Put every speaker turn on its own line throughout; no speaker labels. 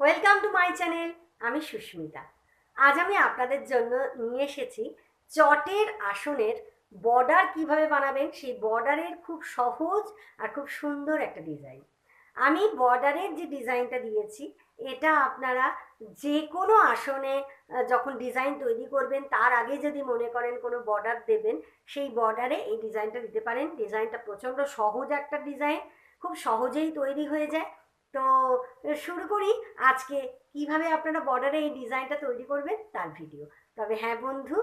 Welcome to my channel আমি সুস্মিতা। আজ আমি আপনাদের জন্য নিয়ে এসেছি চটের আসনের বর্ডার কীভাবে বানাবেন, সেই বর্ডারের খুব সহজ আর খুব সুন্দর একটা ডিজাইন আমি বর্ডারের যে ডিজাইনটা দিয়েছি, এটা আপনারা যে কোনো আসনে যখন ডিজাইন তৈরি করবেন, তার আগে যদি মনে করেন কোনো বর্ডার দেবেন, সেই বর্ডারে এই ডিজাইনটা দিতে পারেন। ডিজাইনটা প্রচণ্ড সহজ একটা ডিজাইন খুব সহজেই তৈরি হয়ে যায়। তো শুরু করি। আজকে কীভাবে আপনারা বর্ডারে এই ডিজাইনটা তৈরি করবেন তার ভিডিও তবে হ্যাঁ বন্ধু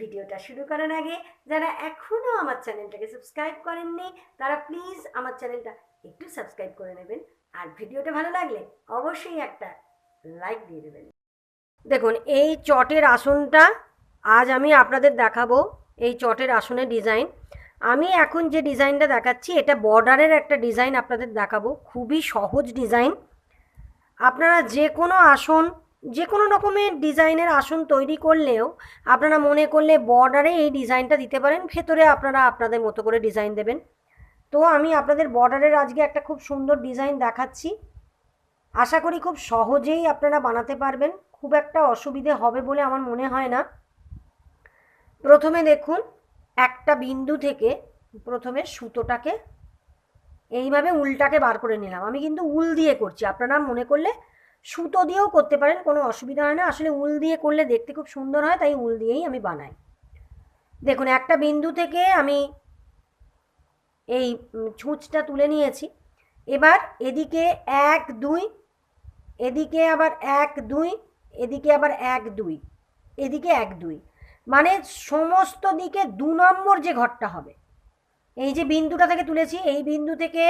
ভিডিওটা শুরু করার আগে যারা এখনও আমার চ্যানেলটাকে সাবস্ক্রাইব করেননি, তারা প্লিজ আমার চ্যানেলটা একটু সাবস্ক্রাইব করে নেবেন। আর ভিডিওটা ভালো লাগলে অবশ্যই একটা লাইক দিয়ে দেবেন। দেখুন, এই চটের আসনটা আজ আমি আপনাদের দেখাবো, এই চটের আসনের ডিজাইন আমি এখন যে ডিজাইনটা দেখাচ্ছি, এটা বর্ডারের একটা ডিজাইন আপনাদের দেখাবো। খুবই সহজ ডিজাইন। আপনারা যে কোনো আসন যে কোনো রকমের ডিজাইনের আসন তৈরি করলেও আপনারা মনে করলে বর্ডারে এই ডিজাইনটা দিতে পারেন, ভেতরে আপনারা আপনাদের মতো করে ডিজাইন দেবেন। তো আমি আপনাদের বর্ডারের আজকে একটা খুব সুন্দর ডিজাইন দেখাচ্ছি। আশা করি খুব সহজেই আপনারা বানাতে পারবেন। খুব একটা অসুবিধে হবে বলে আমার মনে হয় না। প্রথমে দেখুন একটা বিন্দু থেকে প্রথমে সুতোটাকে, এইভাবে উলটাকে বার করে নিলাম। আমি কিন্তু উল দিয়ে করছি। আপনারা মনে করলে সুতো দিয়েও করতে পারেন, কোনো অসুবিধা হয় না। আসলে উল দিয়ে করলে দেখতে খুব সুন্দর হয়, তাই উল দিয়েই আমি বানাই। দেখুন, একটা বিন্দু থেকে আমি এই ছুঁচটা তুলে নিয়েছি। এবার এদিকে এক, দুই, এদিকে আবার এক, দুই, এদিকে আবার এক, দুই, এদিকে এক, দুই। মানে সমস্ত দিকে দু নম্বর যে ঘরটা হবে, এই যে বিন্দুটা থেকে তুলেছি, এই বিন্দু থেকে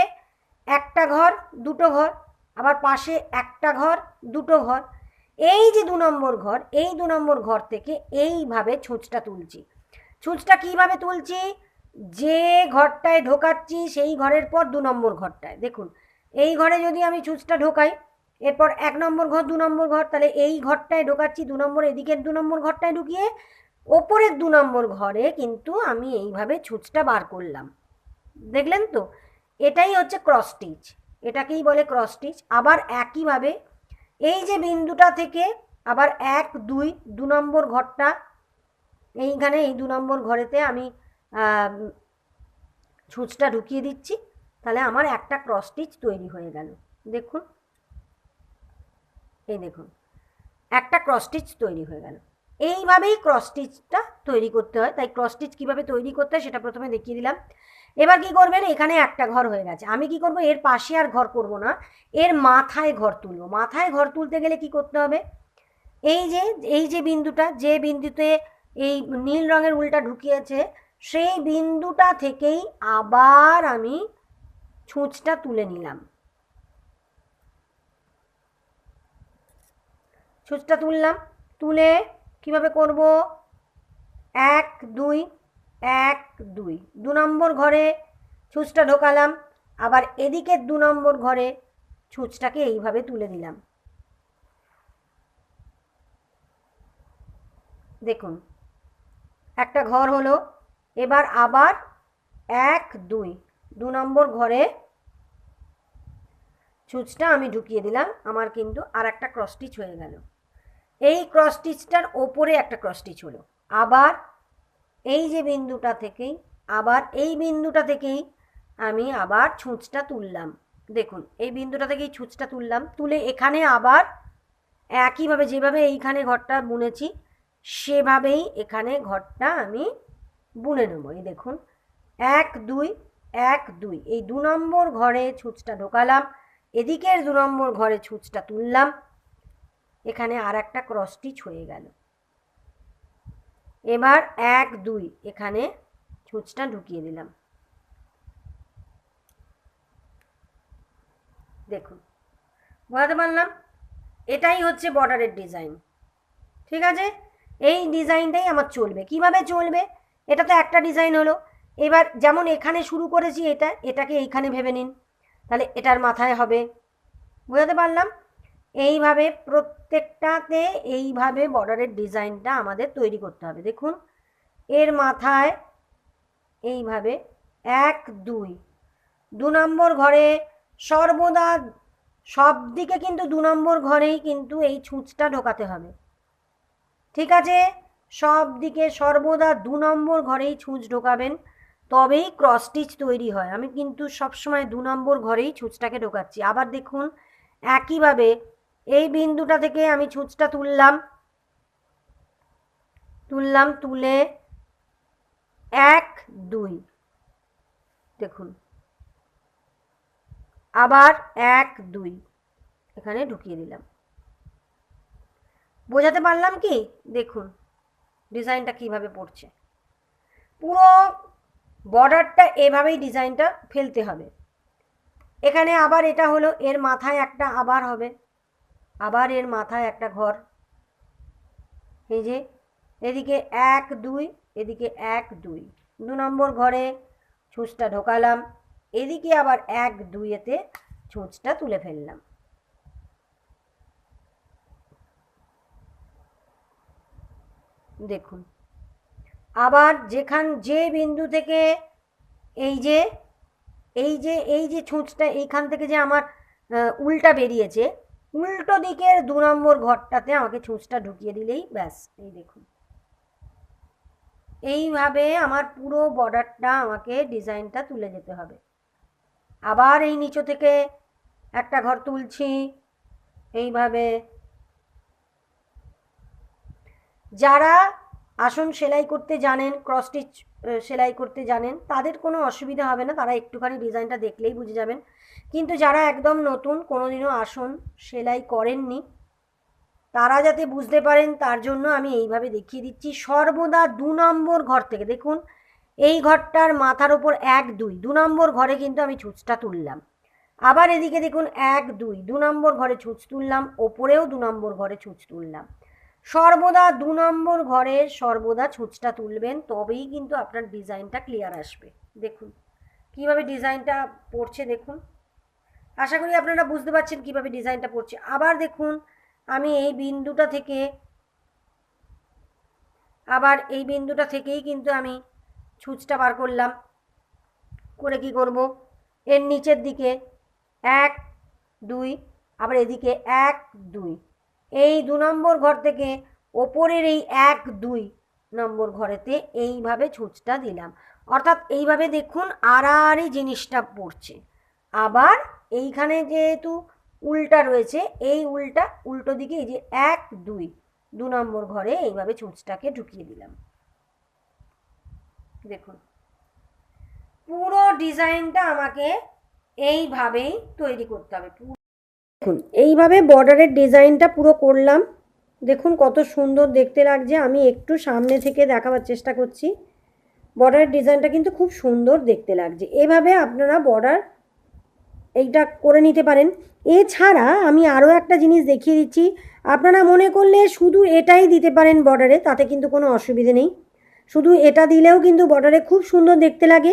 একটা ঘর, দুটো ঘর, আবার পাশে একটা ঘর, দুটো ঘর, এই যে দু নম্বর ঘর, এই দু নম্বর ঘর থেকে এইভাবে ছুঁচটা তুলছি। ছুঁচটা কীভাবে তুলছি? যে ঘরটায় ঢোকাচ্ছি, সেই ঘরের পর দু নম্বর ঘরটায়। দেখুন, এই ঘরে যদি আমি ছুঁচটা ঢোকাই, এরপর এক নম্বর ঘর, দু নম্বর ঘর, তাহলে এই ঘরটায় ঢোকাচ্ছি, দু নম্বর, এদিকের দু নম্বর ঘরটায় ঢুকিয়ে ওপরের দু নম্বর ঘরে কিন্তু আমি এইভাবে ছুঁচটা বার করলাম। দেখলেন তো? এটাই হচ্ছে ক্রস স্টিচ এটাকেই বলে ক্রস স্টিচ আবার একইভাবে এই যে বিন্দুটা থেকে আবার এক, দুই, দু নম্বর ঘরটা, এইখানে এই দু নম্বর ঘরেতে আমি ছুঁচটা ঢুকিয়ে দিচ্ছি। তাহলে আমার একটা ক্রস স্টিচ তৈরি হয়ে গেল। দেখুন। এই দেখুন। একটা ক্রস স্টিচ তৈরি হয়ে গেল। এইভাবেই ক্রস স্টিচটা তৈরি করতে হয়। তাই ক্রস স্টিচ কীভাবে তৈরি করতে হয় সেটা প্রথমে দেখিয়ে দিলাম। এবার কি করবেন? এখানে একটা ঘর হয়ে গেছে। আমি কি করব? এর পাশে আর ঘর করব না। এর মাথায় ঘর তুলব। মাথায় ঘর তুলতে গেলে কি করতে হবে? এই যে এই যে বিন্দুটা, যে বিন্দুতে এই নীল রঙের উলটা ঢুকিয়েছে, সেই বিন্দুটা থেকেই আবার আমি ছুঁচটা তুলে নিলাম। ছুঁচটা তুললাম। তুলে কীভাবে করব? এক, দুই এক, দুই। দু নম্বর ঘরে ছুঁচটা ঢোকালাম, আবার এদিকে দু নম্বর ঘরে ছুঁচটাকে এইভাবে তুলে দিলাম। দেখুন, একটা ঘর হলো, এবার আবার এক, দুই। দু নম্বর ঘরে ছুঁচটা আমি ঢুকিয়ে দিলাম, আমার কিন্তু আর একটা ক্রস স্টিচ হয়ে গেল। এই ক্রস স্টিচটার ওপরে একটা ক্রস স্টিচ হলো। আবার এই যে বিন্দুটা থেকেই, আবার এই বিন্দুটা থেকেই আমি আবার ছুঁচটা তুললাম। দেখুন, এই বিন্দুটা থেকেই ছুঁচটা তুললাম, তুলে এখানে আবার একইভাবে যেভাবে এইখানে ঘরটা বুনেছি, সেভাবেই এখানে ঘরটা আমি বুনে নেব। এই দেখুন, এক, দুই এক, দুই, এই দু নম্বর ঘরে ছুঁচটা ঢোকালাম, এদিকের দু নম্বর ঘরে ছুঁচটা তুললাম এখানে আর একটা ক্রস স্টিচ হয়ে গেল। এবার এক, দুই, এখানে ছুঁচটা ঢুকিয়ে দিলাম। দেখুন, বোঝাতে পারলাম? এটাই হচ্ছে বর্ডারের ডিজাইন ঠিক আছে? এই ডিজাইনটাই আমার চলবে। কীভাবে চলবে? এটা তো একটা ডিজাইন হলো। এবার যেমন এখানে শুরু করেছি এটা, এটাকে এইখানে ভেবে নিন। তাহলে এটার মাথায় হবে। বোঝাতে পারলাম? এইভাবে প্রত্যেকটাতে এইভাবে বর্ডারের ডিজাইনটা আমাদের তৈরি করতে হবে। দেখুন, এর মাথায় এইভাবে এক, দুই, দু নম্বর ঘরে সর্বদা সব দিকে কিন্তু দু নম্বর ঘরেই কিন্তু এই ছুঁচটা ঢোকাতে হবে। ঠিক আছে? সব দিকে সর্বদা দু নম্বর ঘরেই ছুঁচ ঢোকাবেন, তবেই ক্রস তৈরি হয়। আমি কিন্তু সবসময় দু নম্বর ঘরেই ছুঁচটাকে ঢোকাচ্ছি। আবার দেখুন, একইভাবে এই বিন্দুটা থেকে আমি ছুঁচটা তুললাম। তুললাম, তুলে এক, দুই। দেখুন। আবার এক, দুই। এখানে ঢুকিয়ে দিলাম। বোঝাতে পারলাম কি? দেখুন, ডিজাইনটা কীভাবে পড়ছে। পুরো বর্ডারটা এভাবেই ডিজাইনটা ফেলতে হবে। এখানে আবার এটা হলো, এর মাথায় একটা আবার হবে। আবার এর মাথায় একটা ঘর। এই যে, এদিকে এক, দুই, এদিকে এক, দুই। দু নম্বর ঘরে ছুঁচটা ঢোকালাম, এদিকে আবার এক দুইয়েতে ছুঁচটা তুলে ফেললাম। দেখুন, আবার যেখান যে বিন্দু থেকে এই যে এই যে এই যে ছুঁচটা এইখান থেকে যে আমার উল্টা বেরিয়েছে উল্টো দিকের দু নম্বর ঘরটাতে আমাকে ছুঁচটা ঢুকিয়ে দিলেই ব্যাস, এই দেখুন। এইভাবে আমার পুরো বর্ডারটা আমাকে ডিজাইনটা তুলে যেতে হবে। আবার এই নিচু থেকে একটা ঘর তুলছি, এইভাবে। যারা আসন সেলাই করতে জানেন ক্রস স্টিচ সেলাই করতে জানেন, তাদের কোনো অসুবিধা হবে না, তারা একটুখানি ডিজাইনটা দেখলেই বুঝে যাবেন। কিন্তু যারা একদম নতুন, কোনোদিনও আসন, সেলাই করেননি, তারা যাতে বুঝতে পারেন, তার জন্য আমি এইভাবে দেখিয়ে দিচ্ছি। সর্বদা দু নম্বর ঘর থেকে দেখুন, এই ঘরটার মাথার ওপর এক দুই, দু নম্বর ঘরে কিন্তু আমি ছুঁচটা তুললাম। আবার এদিকে দেখুন, এক দুই, দু নম্বর ঘরে ছুঁচ তুললাম, ওপরেও দু নম্বর ঘরে ছুঁচ তুললাম। সর্বদা দু নম্বর ঘরে সর্বদা ছুঁচটা তুলবেন, তবেই কিন্তু আপনার ডিজাইনটা ক্লিয়ার আসবে। দেখুন, কীভাবে ডিজাইনটা পড়ছে দেখুন। আশা করি আপনারা বুঝতে পারছেন কীভাবে ডিজাইনটা পড়ছে। আবার দেখুন, আমি এই বিন্দুটা থেকে, আবার এই বিন্দুটা থেকেই কিন্তু আমি ছুঁচটা বার করলাম। করে কি করব? এর নিচের দিকে এক, দুই, আবার এদিকে এক, দুই। এই দু নম্বর ঘর থেকে ওপরের এই এক, দুই নম্বর ঘরেতে এইভাবে ছুঁচটা দিলাম। অর্থাৎ এইভাবে দেখুন আড়াআড়ি জিনিসটা পড়ছে। আবার এইখানে যেহেতু উল্টা রয়েছে, এই উল্টা, উল্টো দিকে এই যে এক, দুই, দু নম্বর ঘরে এইভাবে ছুঁচটাকে ঢুকিয়ে দিলাম। দেখুন, পুরো ডিজাইনটা আমাকে এইভাবেই তৈরি করতে হবে। দেখুন, এইভাবে বর্ডারের ডিজাইনটা পুরো করলাম। দেখুন কত সুন্দর দেখতে লাগছে। আমি একটু সামনে থেকে দেখাবার চেষ্টা করছি। বর্ডারের ডিজাইনটা কিন্তু খুব সুন্দর দেখতে লাগছে। এভাবে আপনারা বর্ডার এইটা করে নিতে পারেন। এছাড়া আমি আরও একটা জিনিস দেখিয়ে দিচ্ছি। আপনারা মনে করলে শুধু এটাই দিতে পারেন বর্ডারে তাতে কিন্তু কোনো অসুবিধে নেই। শুধু এটা দিলেও কিন্তু বর্ডারে খুব সুন্দর দেখতে লাগে।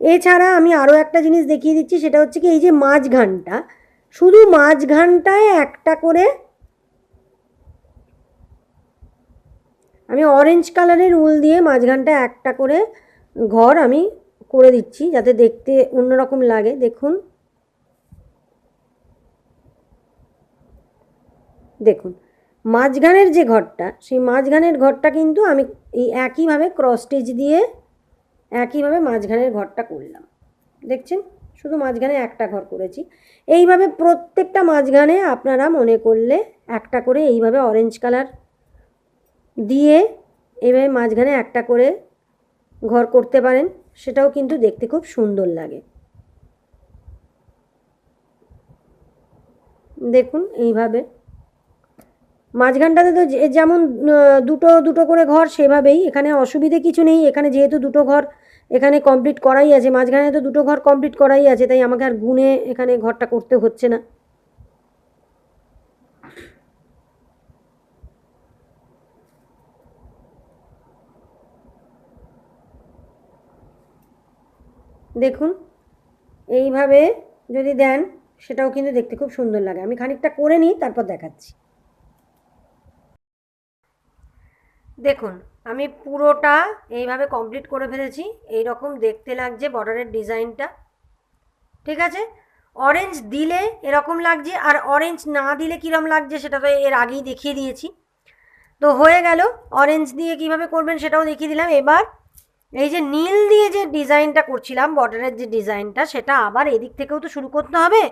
এছাড়া আমি আরও একটা জিনিস দেখিয়ে দিচ্ছি, সেটা হচ্ছে কি এই যে মাঝখানটা শুধু মাঝখানটায় একটা করে। আমি অরেঞ্জ কালারের উল দিয়ে মাঝখানটায় একটা করে ঘর আমি করে দিচ্ছি, যাতে দেখতে অন্যরকম লাগে, দেখুন। দেখুন মাঝখানের যে ঘরটা, সেই মাঝখানের ঘরটা কিন্তু আমি এই একইভাবে ক্রস স্টিচ দিয়ে একইভাবে মাঝখানের ঘরটা করলাম। দেখছেন? শুধু মাঝখানে একটা ঘর করেছি। এইভাবে প্রত্যেকটা মাঝখানে আপনারা মনে করলে একটা করে এইভাবে অরেঞ্জ কালার দিয়ে এইভাবে মাঝখানে একটা করে ঘর করতে পারেন, সেটাও কিন্তু দেখতে খুব সুন্দর লাগে। দেখুন এইভাবে। মাঝখানটাতে তো যেমন দুটো দুটো করে ঘর সেভাবেই, এখানে অসুবিধে কিছু নেই, এখানে যেহেতু দুটো ঘর এখানে কমপ্লিট করাই আছে, মাঝখানে তো দুটো ঘর কমপ্লিট করাই আছে, তাই আমাকে আর গুনে এখানে ঘরটা করতে হচ্ছে না। দেখুন, এইভাবে যদি দেন, সেটাও কিন্তু দেখতে খুব সুন্দর লাগে। আমি খানিকটা করে নিই, তারপর দেখাচ্ছি। দেখুন আমি পুরোটা এইভাবে কমপ্লিট করে ফেলেছি। এই রকম দেখতে লাগছে বর্ডারের ডিজাইনটা ঠিক আছে? অরেঞ্জ দিলে এরকম লাগছে আর অরেঞ্জ না দিলে কীরকম লাগছে সেটা তো এর আগেই দেখিয়ে দিয়েছি। তো হয়ে গেল অরেঞ্জ দিয়ে কীভাবে করবেন সেটাও দেখিয়ে দিলাম। এবার এই যে নীল দিয়ে যে ডিজাইনটা করছিলাম বর্ডারের যে ডিজাইনটা সেটা আবার এদিক থেকেও তো শুরু করতে হবে।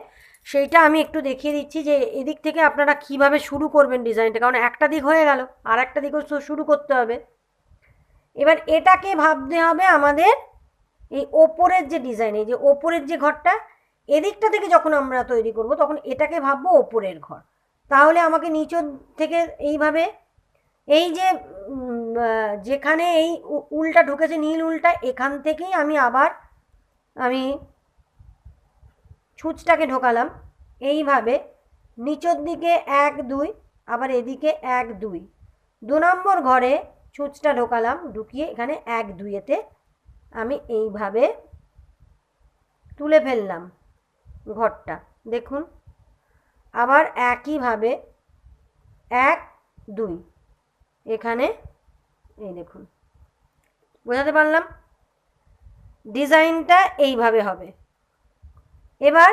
সেইটা আমি একটু দেখিয়ে দিচ্ছি যে এদিক থেকে আপনারা কীভাবে শুরু করবেন ডিজাইনটা কারণ একটা দিক হয়ে গেল আর একটা দিকও শুরু করতে হবে। এবার এটাকে ভাবতে হবে আমাদের এই ওপরের যে ডিজাইন এই যে ওপরের যে ঘরটা, এদিকটা থেকে যখন আমরা তৈরি করব, তখন এটাকে ভাববো ওপরের ঘর। তাহলে আমাকে নিচের থেকে এইভাবে এই যে যেখানে এই উলটা ঢুকেছে, নীল উলটা, এখান থেকেই আমি আবার আমি ছুঁচটাকে ঢোকালাম। এইভাবে নিচের দিকে এক দুই, আবার এদিকে এক দুই। দু নম্বর ঘরে ছুঁচটা ঢোকালাম, ঢুকিয়ে এখানে এক দুইয়েতে আমি এইভাবে তুলে ফেললাম ঘরটা। দেখুন, আবার একইভাবে এক, দুই, এখানে এই দেখুন, বোঝাতে পারলাম? ডিজাইনটা এইভাবে হবে। এবার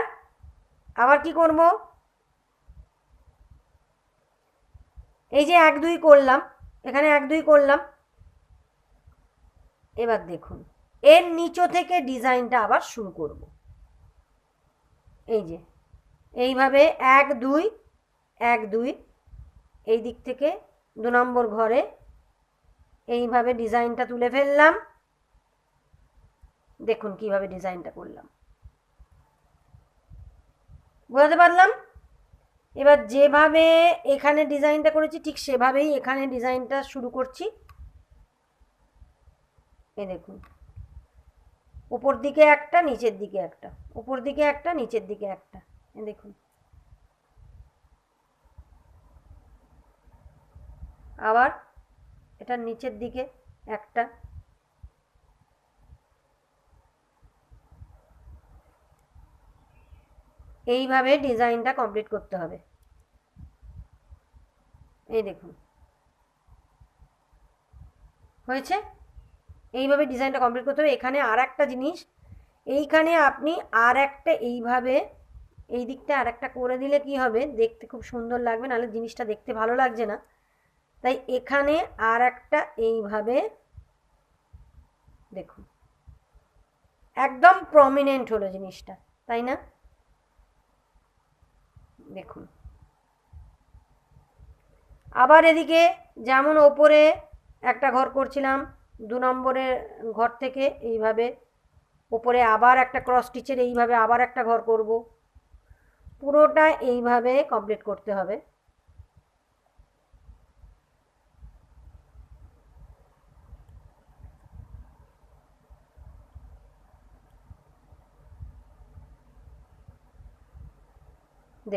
আবার কি করব? এই যে এক, দুই করলাম এখানে এক দুই করলাম। এবার দেখুন, এর নিচো থেকে ডিজাইনটা আবার শুরু করব। এই যে, এইভাবে এক দুই এক দুই, এই দিক থেকে দু নম্বর ঘরে এইভাবে ডিজাইনটা তুলে ফেললাম। দেখুন কীভাবে ডিজাইনটা করলাম। বোঝাতে পারলাম? এবার যেভাবে এখানে ডিজাইনটা করেছি, ঠিক সেভাবেই এখানে ডিজাইনটা শুরু করছি। এ দেখুন। উপর দিকে একটা, নিচের দিকে একটা। উপর দিকে একটা, নিচের দিকে একটা। এ দেখুন। আবার এটার নিচের দিকে একটা। এইভাবে ডিজাইনটা কমপ্লিট করতে হবে। এই দেখুন। হয়েছে? এইভাবে ডিজাইনটা কমপ্লিট করতে হবে। এখানে আর একটা জিনিস, এইখানে আপনি আর একটা এইভাবে এই দিকটা আর একটা করে দিলে কি হবে? দেখতে খুব সুন্দর লাগবে, নাহলে জিনিসটা দেখতে ভালো লাগছে না। তাই এখানে আর একটা এইভাবে, দেখুন। একদম প্রমিনেন্ট হলো জিনিসটা, তাই না? দেখুন। আবার এদিকে যেমন ওপরে একটা ঘর করছিলাম, দু নম্বরের ঘর থেকে এইভাবে ওপরে আবার একটা ক্রস স্টিচের এইভাবে আবার একটা ঘর করব। পুরোটা এইভাবে কমপ্লিট করতে হবে।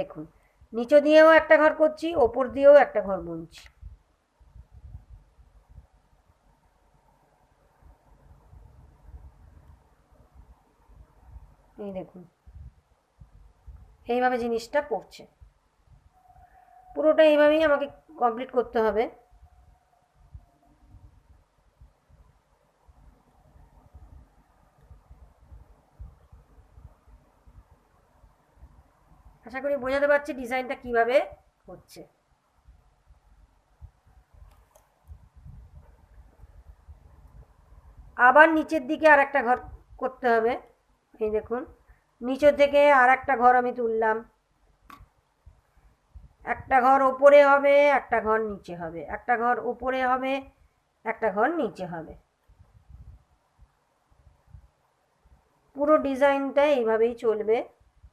দেখুন, নিচে দিয়েও একটা ঘর করছি, ওপর দিয়েও একটা ঘর বুনছি এই দেখুন, এইভাবে জিনিসটা পড়ছে পুরোটা এইভাবেই আমাকে কমপ্লিট করতে হবে। আশা করি বোঝাতে পারছি ডিজাইনটা কীভাবে হচ্ছে। আবার নিচের দিকে আর একটা ঘর করতে হবে। এই দেখুন, নিচের থেকে আর একটা ঘর আমি তুললাম। একটা ঘর ওপরে হবে, একটা ঘর নিচে হবে। একটা ঘর ওপরে হবে, একটা ঘর নিচে হবে। পুরো ডিজাইনটা এইভাবেই চলবে।